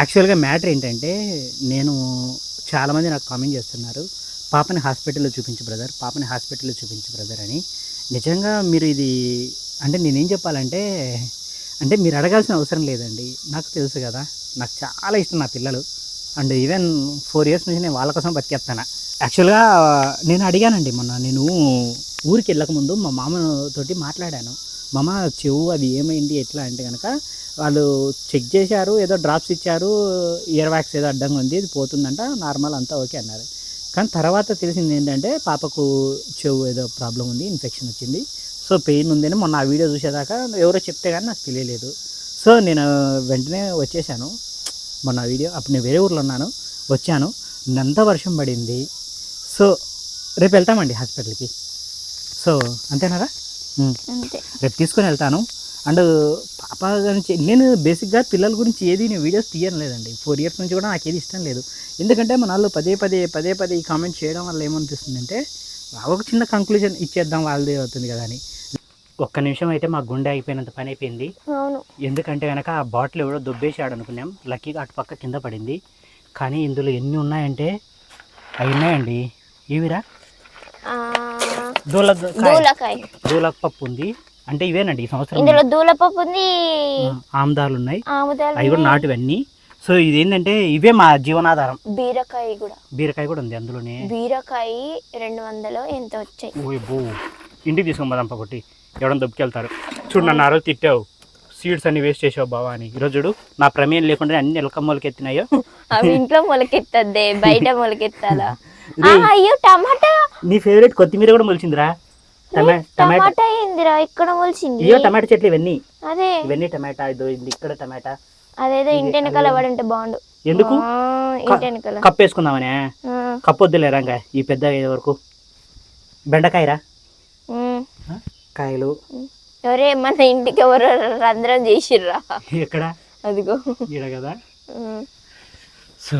యాక్చువల్గా మ్యాటర్ ఏంటంటే నేను చాలామంది నాకు కామెంట్ చేస్తున్నారు పాపని హాస్పిటల్లో చూపించు బ్రదర్ పాపని హాస్పిటల్లో చూపించు బ్రదర్ అని. నిజంగా మీరు ఇది అంటే నేనేం చెప్పాలంటే అంటే మీరు అడగాల్సిన అవసరం లేదండి. నాకు తెలుసు కదా నాకు చాలా ఇష్టం నా పిల్లలు. అండ్ ఈవెన్ ఫోర్ ఇయర్స్ నుంచి నేను వాళ్ళ కోసం బతికేస్తాను యాక్చువల్గా నేను అడిగానండి మొన్న నేను ఊరికి వెళ్ళకముందు మా మామతోటి మాట్లాడాను. మమ చెవు అది ఏమైంది ఎట్లా అంటే కనుక వాళ్ళు చెక్ చేశారు ఏదో డ్రాప్స్ ఇచ్చారు ఇయర్ వ్యాక్స్ ఏదో అడ్డంగా ఉంది ఇది పోతుందంట నార్మల్ అంతా ఓకే అన్నారు. కానీ తర్వాత తెలిసింది ఏంటంటే పాపకు చెవు ఏదో ప్రాబ్లం ఉంది ఇన్ఫెక్షన్ వచ్చింది. సో పెయిన్ ఉందని మొన్న ఆ వీడియో చూసేదాకా ఎవరో చెప్తే కానీ నాకు తెలియలేదు. సో నేను వెంటనే వచ్చేసాను. మొన్న వీడియో అప్పుడు నేను వేరే ఊర్లో ఉన్నాను వచ్చాను. నంత వర్షం పడింది. సో రేపు వెళ్తామండి హాస్పిటల్కి. సో అంతేనారా? అంతే. రేపు తీసుకొని వెళ్తాను. అండ్ పాప గురించి నేను బేసిక్గా పిల్లల గురించి ఏది నేను వీడియోస్ తీయడం లేదండి ఫోర్ ఇయర్స్ నుంచి కూడా నాకు ఏది ఇష్టం లేదు. ఎందుకంటే మన వాళ్ళు పదే పదే పదే పదే ఈ కామెంట్ చేయడం వల్ల ఏమనిపిస్తుందంటే ఒక చిన్న కంక్లూజన్ ఇచ్చేద్దాం వాళ్ళది అవుతుంది కదా అని. ఒక్క నిమిషం అయితే మా గుండె అయిపోయినంత పని అయిపోయింది. ఎందుకంటే కనుక ఆ బాటిల్ ఎవడో దొబ్బేసాడు అనుకున్నాం. లక్కీగా అటు పక్క కింద పడింది. కానీ ఇందులో ఎన్ని ఉన్నాయంటే అవి ఉన్నాయండి. ఇవిరా ఆ, దూల దూలకాయ. దూల పప్పు ఉంది. అంటే ఇవేనండి ఈ సంవత్సరం? ఇందులో దూలపప్పు ఉంది. ఆముదాలు ఉన్నాయి ఆముదాలు అవి కూడా నాటువన్నీ. సో ఇది ఏంటంటే ఇవే మా జీవనాధారం. బీరకాయ కూడా. బీరకాయ కూడా ఉంది అందులోనే. బీరకాయ రెండు వందలు ఎంత వచ్చాయి? ఓయ్ బో ఇంటికి తీసుకొని పోదాం పకొట్టి ఎవడన్నా దొబ్బుకెళ్తారు. చూడు నన్ను ఆ రోజు తిట్టావు. సీడ్స్ అన్ని వేస్ట్ చేసావు బావా అని. ఈరోజు చూడు నా ప్రమేయం లేకుండా అన్ని ఎలకమ్మలకి ఎత్తినాయో అవి ఇంట్లో మొలకెత్తద్దే బయట మొలకెత్తాలా? అయ్యో టమాటా. నీ ఫేవరెట్ కొత్తిమీర కూడా మొలిచిందిరా. టమా టమాటా. ఏందిరా? ఇక్కడ మొలిచింది. టమాటా చెట్లు ఇవన్నీ. అదే. ఇవన్నీ టమాటా ఇదో ఇది ఇక్కడ టమాటా. అదేదో ఇంటి వెనకాల పడి ఉంటే బాగుండు. ఎందుకు? ఇంటి వెనకాల. కప్పు వేసుకుందామనే కప్పు వద్దులేరా ఇంకా ఈ పెద్ద అయ్యే వరకు. బెండకాయరా? కాయలు. ఎవరే మన ఇంటికి ఎవరు రంధ్రం చేసిర్రా. ఎక్కడ? అదిగో. ఈడ కదా. సో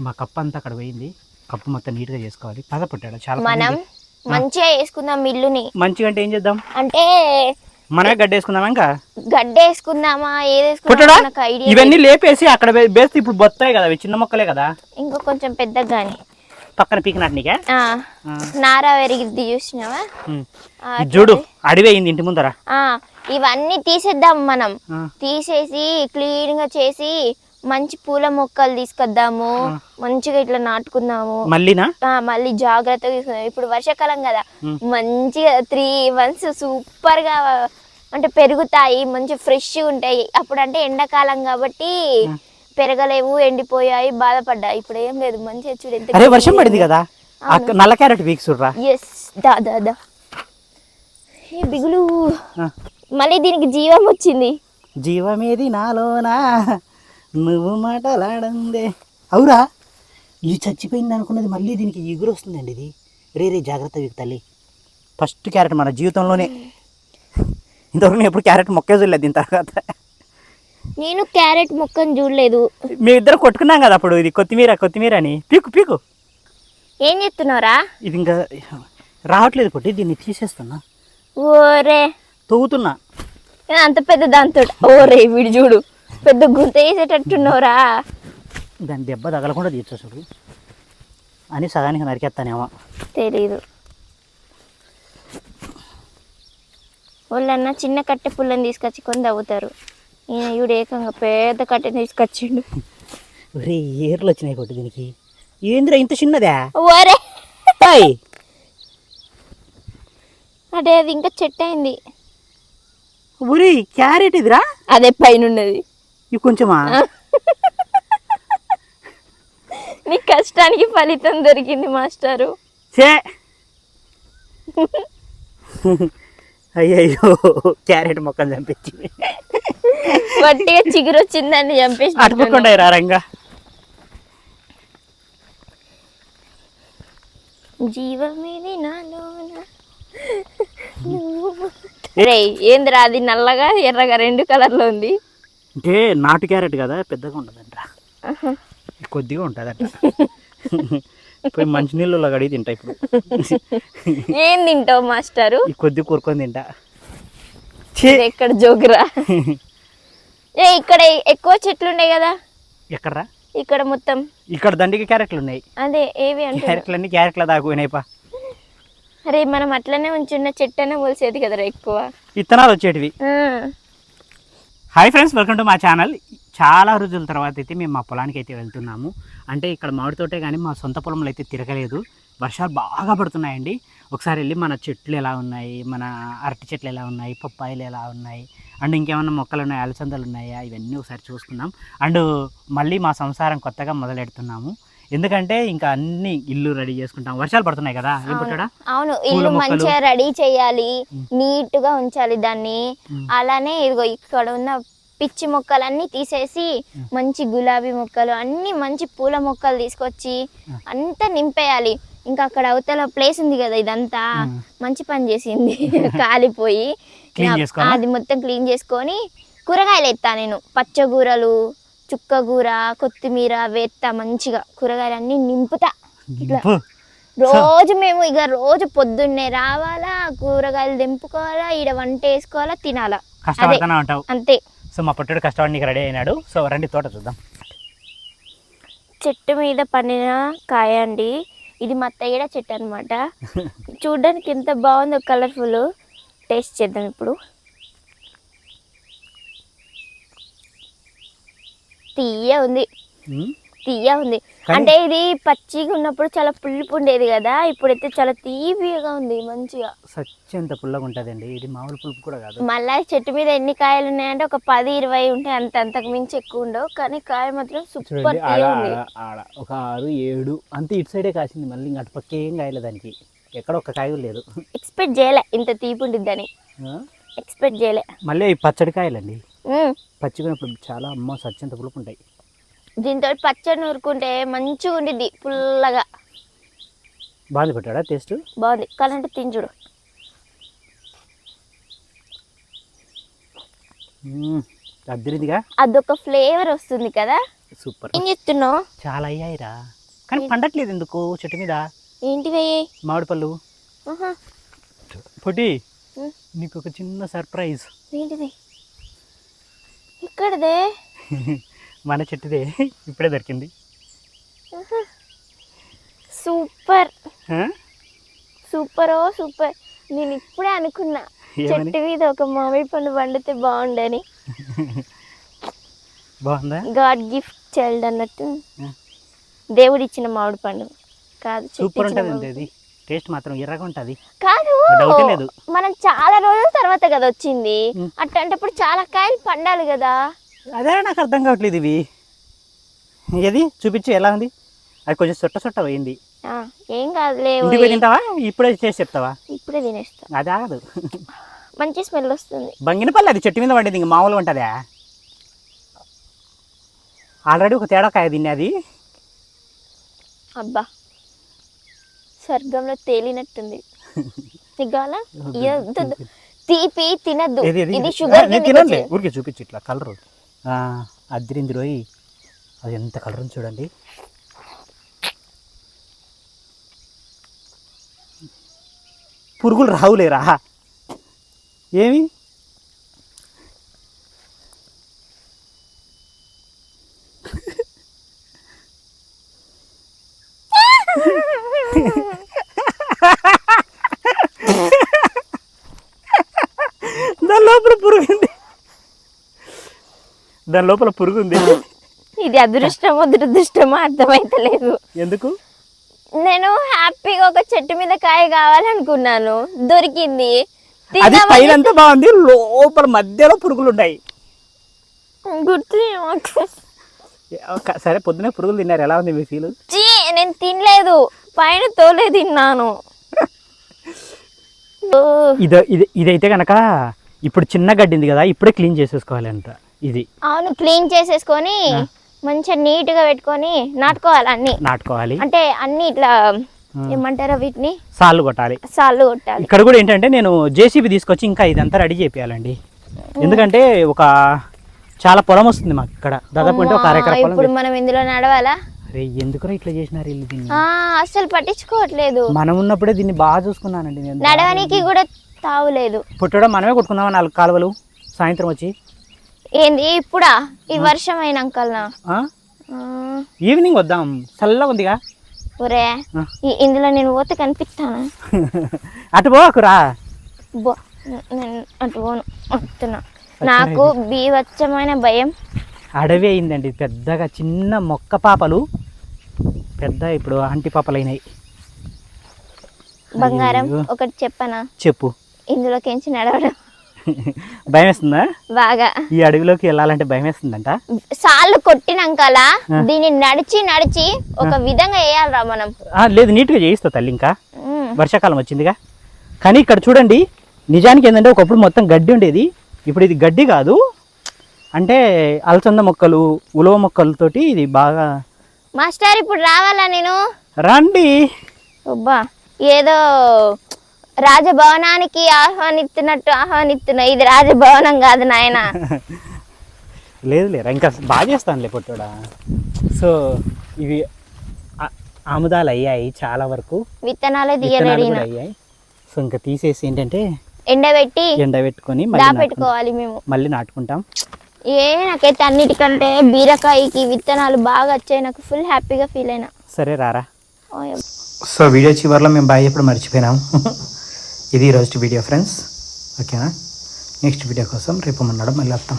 మా కప్పు అంతా అక్కడ పోయింది. కప్పు మొత్తం నీట్గా చేసుకోవాలి. పద పుట్టాడు చాలా మనం. మంచిగా వేసుకుందాం ఇల్లుని మంచిగా అంటే ఏం చేద్దాం? అంటే మనమే గడ్డ వేసుకుందామా ఇంకా గడ్డ వేసుకుందామా ఏది వేసుకుందామా ఇవన్నీ లేపేసి అక్కడ వేస్తే ఇప్పుడు బొత్తాయి కదా చిన్న మొక్కలే కదా? ఇంకా కొంచెం పెద్దగా కానీ పక్కన పీకినట్టు నీకే. నారా పెరిగిద్ది చూసినావా? చూడు అడివే అయింది ఇంటి ముందర. ఆ, ఇవన్నీ తీసేద్దాం మనం. తీసేసి క్లీన్గా చేసి మంచి పూల మొక్కలు తీసుకొద్దాము. మంచిగా ఇట్లా నాటుకుందాము. మళ్ళీనా ఆ, మళ్ళీ జాగ్రత్తగా తీసుకుందాం. ఇప్పుడు వర్షాకాలం కదా. మంచిగా త్రీ మంత్స్ సూపర్గా అంటే పెరుగుతాయి మంచి ఫ్రెష్ ఉంటాయి. అప్పుడు అంటే ఎండాకాలం కాబట్టి పెరగలేవు ఎండిపోయాయి బాధపడ్డాయి. ఇప్పుడు ఏం లేదు మంచిగా చూడు ఎంత అరే వర్షం పడింది కదా? నల్ల క్యారెట్ వీక్ చూడరా? ఎస్ దా దా దా. ఏ బిగులు. మళ్ళీ దీనికి జీవం వచ్చింది. జీవమేది నాలోనా? నువ్వు మాటలాడందే. అవురా ఇది చచ్చిపోయింది అనుకున్నది మళ్ళీ దీనికి ఎగురు వస్తుందండి ఇది. రే రే జాగ్రత్త వీక్ తల్లి. ఫస్ట్ క్యారెట్ మన జీవితంలోనే. ఇంతవరకు నేను ఎప్పుడు క్యారెట్ మొక్కే చూడలేదు దీని తర్వాత. నేను క్యారెట్ మొక్కను చూడలేదు. మేము ఇద్దరు కొట్టుకున్నాం కదా అప్పుడు ఇది కొత్తిమీర కొత్తిమీర అని. పీకు పీకు. ఏం చేస్తున్నారా ఇది ఇంకా రావట్లేదు కొట్టి దీన్ని తీసేస్తున్నా. ఓరే తవ్వుతున్నా. అంత పెద్ద దాంతో. ఓరే వీడు చూడు. పెద్ద గుంత వేసేటట్టున్నావురా. దాని దెబ్బ తగలకుండా తీర్చు చూడు. అని సగానికి నరికేస్తానేమో. తెలీదు. వాళ్ళన్న చిన్న కట్టె పుల్లని తీసుకొచ్చి కొని తవ్వుతారు. ఈయన ఈవిడ ఏకంగా పెద్ద కట్టెని తీసుకొచ్చిండు. ఒరే ఏర్లు వచ్చినాయి కొట్టి దీనికి. ఏందిరా ఇంత చిన్నదా? హాయ్ అంటే అది ఇంకా చెట్టు అయింది. ఒరే క్యారెట్ ఇదిరా? అదే పైన ఉన్నది ఇవి కొంచెమా? నీ కష్టానికి ఫలితం దొరికింది మాస్టారు. చే అయ్యయ్యో క్యారెట్ మొక్కలు చంపించి వట్టిగా చిగురు వచ్చిందని చంపేసి అటుపకుండా రా రంగా. జీవమేది నాలోన. రే ఏందిరా అది నల్లగా ఎర్రగా రెండు కలర్లో ఉంది. అంటే నాటు క్యారెట్ కదా పెద్దగా ఉండదంట. కొద్దిగా ఉంటుందంట. పోయి మంచినీళ్ళలో కడిగి తింటా ఇప్పుడు. ఏం తింటావు మాస్టారు? ఈ కొద్ది కూరుకొని తింటా. ఎక్కడ జోగురా ఏ ఇక్కడ ఎక్కువ చెట్లు ఉన్నాయి కదా. ఎక్కడరా? ఇక్కడ మొత్తం. ఇక్కడ దండికి క్యారెట్లు ఉన్నాయి. అదే ఏవి అంటే క్యారెట్లు అన్ని క్యారెట్ల దాకుపోయినాయిపా అరే మనం అట్లనే ఉంచున్న చెట్టనే మొలిసేది కదరా ఎక్కువ. విత్తనాలు వచ్చేటివి. హాయ్ ఫ్రెండ్స్ వెల్కమ్ టు మా ఛానల్ చాలా రోజుల తర్వాత అయితే మేము మా పొలానికి అయితే వెళ్తున్నాము. అంటే ఇక్కడ మామిడి తోటే కానీ మా సొంత పొలంలో అయితే తిరగలేదు. వర్షాలు బాగా పడుతున్నాయండి. ఒకసారి వెళ్ళి మన చెట్లు ఎలా ఉన్నాయి? మన అరటి చెట్లు ఎలా ఉన్నాయి? పప్పాయిలు ఎలా ఉన్నాయి? అండ్ ఇంకేమైనా మొక్కలు ఉన్నాయి? అలసందలు ఉన్నాయా? ఇవన్నీ ఒకసారి చూసుకుందాం. అండ్ మళ్ళీ మా సంసారం కొత్తగా మొదలెడుతున్నాము. ఎందుకంటే ఇంకా అన్ని ఇల్లు రెడీ చేసుకుంటాం వర్షాలు పడుతున్నాయి కదా ఏం పుట్టాడా అవును ఇల్లు. మంచిగా రెడీ చేయాలి. నీట్గా ఉంచాలి దాన్ని. అలానే ఇదిగో ఇక్కడ ఉన్న పిచ్చి మొక్కలన్నీ తీసేసి. మంచి గులాబీ మొక్కలు అన్ని మంచి పూల మొక్కలు తీసుకొచ్చి. అంతా నింపేయాలి ఇంకా అక్కడ అవతల ప్లేస్ ఉంది కదా ఇదంతా. మంచి పని చేసింది కాలిపోయి? అది మొత్తం క్లీన్ చేసుకొని కూరగాయలు ఎత్తా నేను పచ్చగూరలు చుక్కగూర కొత్తిమీర వేత్తా మంచిగా కూరగాయలన్నీ నింపుతా. ఇట్లా. రోజు మేము ఇక రోజు పొద్దున్నే రావాలా కూరగాయలు దింపుకోవాలా ఈడ వంట వేసుకోవాలా తినాలా. కష్టపడుతూనే ఉంటావు. అంతే. సో మా పుట్టుడు కష్టపడి రెడీ అయినాడు. సో రండి తోట చూద్దాం. చెట్టు మీద పండిన కాయ అండి. ఇది మా తేడ చెట్టు అనమాట చూడడానికి ఎంత బాగుందో కలర్ఫుల్ టేస్ట్ చేద్దాం ఇప్పుడు. తీయ ఉంది. తీయ ఉంది. అంటే ఇది పచ్చిగా ఉన్నప్పుడు చాలా పులుపు ఉండేది కదా ఇప్పుడైతే చాలా తీపిగా ఉంది మంచిగా. సత్యంత పుల్లగా ఉంటుందండి. ఇది మామూలు పులుపు కూడా కాదు. మళ్ళా చెట్టు మీద ఎన్ని కాయలు ఉన్నాయంటే ఒక పది ఇరవై ఉంటాయి. అంత అంతకు మించి ఎక్కువ ఉండవు. కానీ కాయ మాత్రం సూపర్ ఒక ఆరు ఏడు అంతే ఇటు సైడే కాసింది. మళ్ళీ ఇంక అటు పక్క ఏం కాయలేదు దానికి. ఎక్కడ ఒక్క కాయ లేదు. ఎక్స్పెక్ట్ చేయలే ఇంత తీపి ఉండిద్దని? ఎక్స్పెక్ట్ చేయలే. మళ్ళీ పచ్చడి కాయలండి. పచ్చిపోయినప్పుడు చాలా అమ్మ సత్యంత పులుపు ఉంటాయి దీంతో పచ్చడి నూరుకుంటే మంచిగా ఉండిద్ది పుల్లగా. బాగా పెట్టాడా టేస్ట్? బాగుంది. కావాలంటే తించుడు అద్దరిదిగా? అదొక ఫ్లేవర్ వస్తుంది కదా. సూపర్. ఏం చెప్తున్నావు చాలా అయ్యాయిరా. కానీ పండట్లేదు ఎందుకు చెట్టు మీద? ఏంటివి మామిడి పళ్ళు. పొట్టి నీకు ఒక చిన్న సర్ప్రైజ్. ఏంటిది? ఇక్కడదే? మన చెట్టుదే. ఇప్పుడే దొరికింది. సూపర్? సూపర్. ఓ సూపర్ నేను ఇప్పుడే అనుకున్నా చెట్టు మీద ఒక మామిడి పండు పండితే బాగుండని. బాగుందా? గాడ్ గిఫ్ట్ చైల్డ్ అన్నట్టు. ఆ. దేవుడు ఇచ్చిన మామిడి పండు. కాదు సూపర్ ఉంటుంది టేస్ట్ మాత్రం ఎర్రగా ఉంటుంది కాదు డౌటే లేదు. మనం చాలా రోజుల తర్వాత కదా వచ్చింది. అట్లాంటప్పుడు చాలా కాయలు పండాలి కదా. అదే నాకు అర్థం కావట్లేదు ఇవి. ఏది? చూపించు ఎలా ఉంది? అది కొంచెం సొట్ట సొట్ట పోయింది. ఏం కాదులే ఇంటికి పోయి తింటావా? ఇప్పుడే చేసి చెప్తావా? ఇప్పుడే తినేస్తా. అది ఆగదు. మంచి స్మెల్ వస్తుంది. బంగినపల్లి అది చెట్టు మీద పడింది ఇంక మామూలుగా ఉంటుందా? ఆల్రెడీ ఒక తేడా కాయ తిన్నా అది అబ్బా. స్వర్గంలో తేలినట్టుంది. వద్దు. తీపి తినద్దు. ఇది? షుగర్ తినండి ఊరికే చూపించు ఇట్లా కలరు. అద్దరింది రోయి. అది ఎంత కలర్ చూడండి. పురుగులు రావులేరా? ఏమి? దాని లోపల పురుగు ఉంది దాని లోపల పురుగు ఉంది ఇది అదృష్టమో దురదృష్టమో అర్థమైతలేదు. ఎందుకు? నేను హ్యాపీగా ఒక చెట్టు మీద కాయ కావాలనుకున్నాను. దొరికింది. అది పైన బాగుంది లోపల మధ్యలో పురుగులు ఉన్నాయి గుర్తు సరే పొద్దునే పురుగులు తిన్నారు. ఎలా ఉంది మీ ఫీల్ నేను తినలేదు. పైన తోలే తిన్నాను. ఓ, ఇది ఇది ఇదైతే కనుక ఇప్పుడు చిన్న గడ్డింది కదా ఇప్పుడే క్లీన్ చేసేసుకోవాలి అంట ఇది. అవును క్లీన్ చేసేసుకొని మంచిగా నీట్గా పెట్టుకొని నాటుకోవాలి అన్ని. నాటుకోవాలి. అంటే అన్ని ఇట్లా ఏమంటారు వీటిని? సాళ్ళు కొట్టాలి. సాళ్ళు కొట్టాలి. ఇక్కడ కూడా ఏంటంటే నేను జేసీబీ తీసుకొచ్చి ఇంకా ఇదంతా రెడీ చేయాలండి ఎందుకంటే ఒక చాలా పొలం వస్తుంది మాకు ఇక్కడ. దాదాపు అంటే ఒక అరెకర పొలం ఇప్పుడు మనం ఇందులో నడవాలా? అరే ఎందుకురా ఇట్లా చేసినారు వీళ్ళు దీన్ని? ఆ, అస్సలు పట్టించుకోవట్లేదు. మనం ఉన్నప్పుడే దీన్ని బాగా చూసుకున్నానండి నేను. నడవనికి కూడా తావులేదు. పుట్టడం మనమే కొట్టుకుందామా నాలుగు కాలువలు? సాయంత్రం వచ్చి. ఏంది ఇప్పుడా? ఈ వర్షం అయినాకల్నా? ఆ? ఈవినింగ్ వద్దాం. చల్లగా ఉందిగా. ఒరే ఇందులో నేను పోతే కనిపిస్తానా? అటు పోకురా నేను అటు పోను వస్తున్నా. నాకు బీవచ్చమైన భయం. అడవి అయిందండి పెద్దగా చిన్న మొక్క పాపలు. పెద్ద ఇప్పుడు అంటి పాపలు అయినాయి బంగారం. ఒకటి చెప్పనా? చెప్పు. ఇందులోకించి నడవడం. భయం వేస్తుందా బాగా. ఈ అడవిలోకి వెళ్ళాలంటే భయం వేస్తుందంట సార్లు కొట్టినాకలా దీన్ని నడిచి నడిచి ఒక విధంగా వేయాలిరా మనం. లేదు నీట్గా చేయిస్తా తల్లి ఇంకా. వర్షాకాలం వచ్చిందిగా. కానీ ఇక్కడ చూడండి నిజానికి ఏంటంటే ఒకప్పుడు మొత్తం గడ్డి ఉండేది. ఇప్పుడు ఇది గడ్డి కాదు. అంటే అలసంద మొక్కలు ఉలవ మొక్కలతోటి ఇది బాగా మాస్టర్ ఇప్పుడు రావాలా నేను? రండి. అబ్బా ఏదో రాజభవనానికి ఆహ్వానిస్తున్నట్టు ఆహ్వానిస్తున్నా. ఇది రాజభవనం కాదు నాయన. లేదు లేరా ఇంకా బాగా చేస్తానులే పొట్టుడా. సో ఇవి ఆముదాలు అయ్యాయి చాలా వరకు. విత్తనాలు అయ్యాయి. సో ఇంకా తీసేసి ఏంటంటే ఎండబెట్టి ఎండ పెట్టుకొని మళ్ళీ నాటుకుంటాం. దాపెట్టుకోవాలి మేము. మళ్ళీ నాటుకుంటాం. ఏ నాకైతే అన్నిటికంటే బీరకాయకి విత్తనాలు బాగా వచ్చాయి. నాకు ఫుల్ హ్యాపీగా ఫీల్ అయినా. సరే రారా. సో వీడియో చివరిలో మేము బాయ్ ఎప్పుడు మర్చిపోయినాం. ఇది ఈరోజు వీడియో ఫ్రెండ్స్ ఓకేనా నెక్స్ట్ వీడియో కోసం రేపు మన్నాడు మళ్ళీ వస్తాం